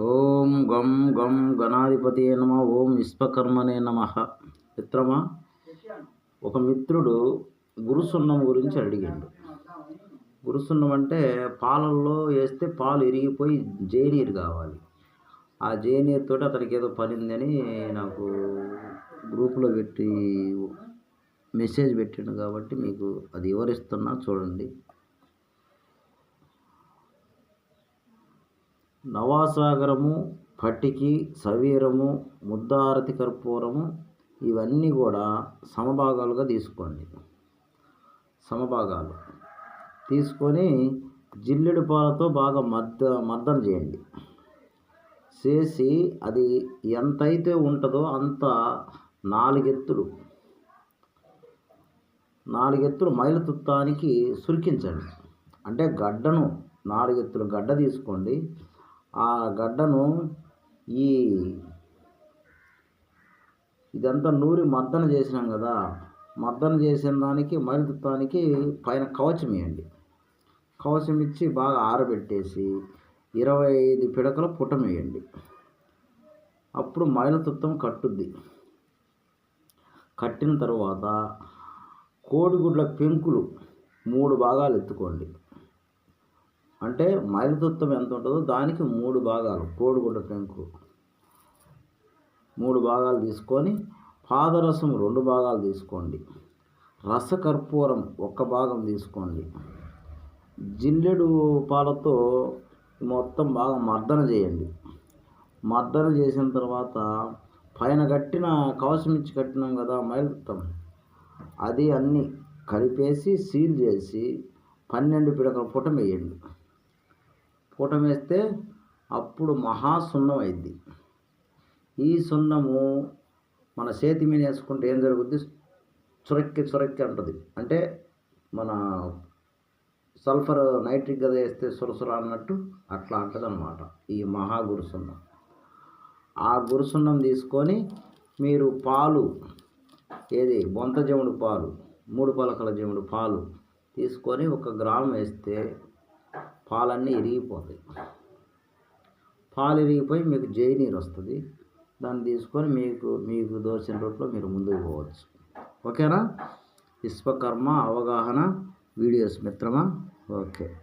ఓం గం గం గణాధిపతి నమ. ఓం విశ్వకర్మనే నమ. మిత్రమా ఒక మిత్రుడు గురుసున్నం గురించి అడిగాడు. గురుసున్నం అంటే పాలల్లో వేస్తే పాలు ఇరిగిపోయి జేనీరు కావాలి. ఆ జేనీరుతో అతనికి ఏదో పనిందని నాకు గ్రూప్లో పెట్టి మెసేజ్ పెట్టిండు కాబట్టి మీకు అది వివరిస్తున్నా చూడండి. నవాసాగరము పట్టికి సవీరము ముద్దారతి కర్పూరము ఇవన్నీ కూడా సమభాగాలుగా తీసుకోండి. సమభాగాలు. తీసుకొని జిల్లెడు పాలతో బాగా మద్ద మర్దన చేయండి. చేసి అది ఎంతైతే ఉంటుందో అంత నాలుగెత్తులు నాలుగెత్తులు మైలు తుత్తానికి సురికించండి. అంటే గడ్డను నాలుగెత్తులు గడ్డ తీసుకోండి. ఆ గడ్డను ఈ ఇదంతా నూరి మద్దన చేసినాం కదా. మద్దన చేసిన దానికి మైలుతానికి పైన కవచం వేయండి కవచం ఇచ్చి బాగా ఆరబెట్టేసి ఇరవై ఐదు పిడకల పుటం వేయండి అప్పుడు మైలతుత్తం కట్టుద్ది. కట్టిన తర్వాత కోడిగుడ్ల పెంకులు మూడు భాగాలు ఎత్తుకోండి. అంటే మైలతుత్వం ఎంత ఉంటుందో దానికి మూడు భాగాలు. కోడిగుడ్డ పెంకు మూడు భాగాలు తీసుకొని పాదరసం రెండు భాగాలు తీసుకోండి. రసకర్పూరం ఒక్క భాగం తీసుకోండి. జిల్లెడు పాలతో మొత్తం బాగా మర్దన చేయండి. మర్దన చేసిన తర్వాత పైన కట్టిన కవచం ఇచ్చి కట్టినాం కదా మైలుతాం అది అన్నీ కలిపేసి సీల్ చేసి పన్నెండు పిడకల పుటం వేయండి పుటం వేస్తే అప్పుడు మహాసున్నం అయింది ఈ సున్నము మన చేతి మీద వేసుకుంటే ఏం జరుగుద్ది? చురక్కి చురక్కి అంటుంది. అంటే మన సల్ఫర్ నైట్రిక్ కదా వేస్తే సురసుర అన్నట్టు అట్లా అంటుంది అనమాట ఈ మహా గురుసున్నం ఆ గురుసున్నం తీసుకొని మీరు పాలు ఏది? బొంత జముడు పాలు మూడు పలకల జముడు పాలు తీసుకొని ఒక గ్రామ్ వేస్తే పాలన్నీ ఇరిగిపోతాయి. పాలు ఇరిగిపోయి మీకు జై నీరు వస్తుంది. దాన్ని తీసుకొని మీకు మీకు దోచిన రూట్లో మీరు ముందుకు పోవచ్చు. ఓకేనా? విశ్వకర్మ అవగాహన వీడియోస్ మిత్రమా? ఓకే.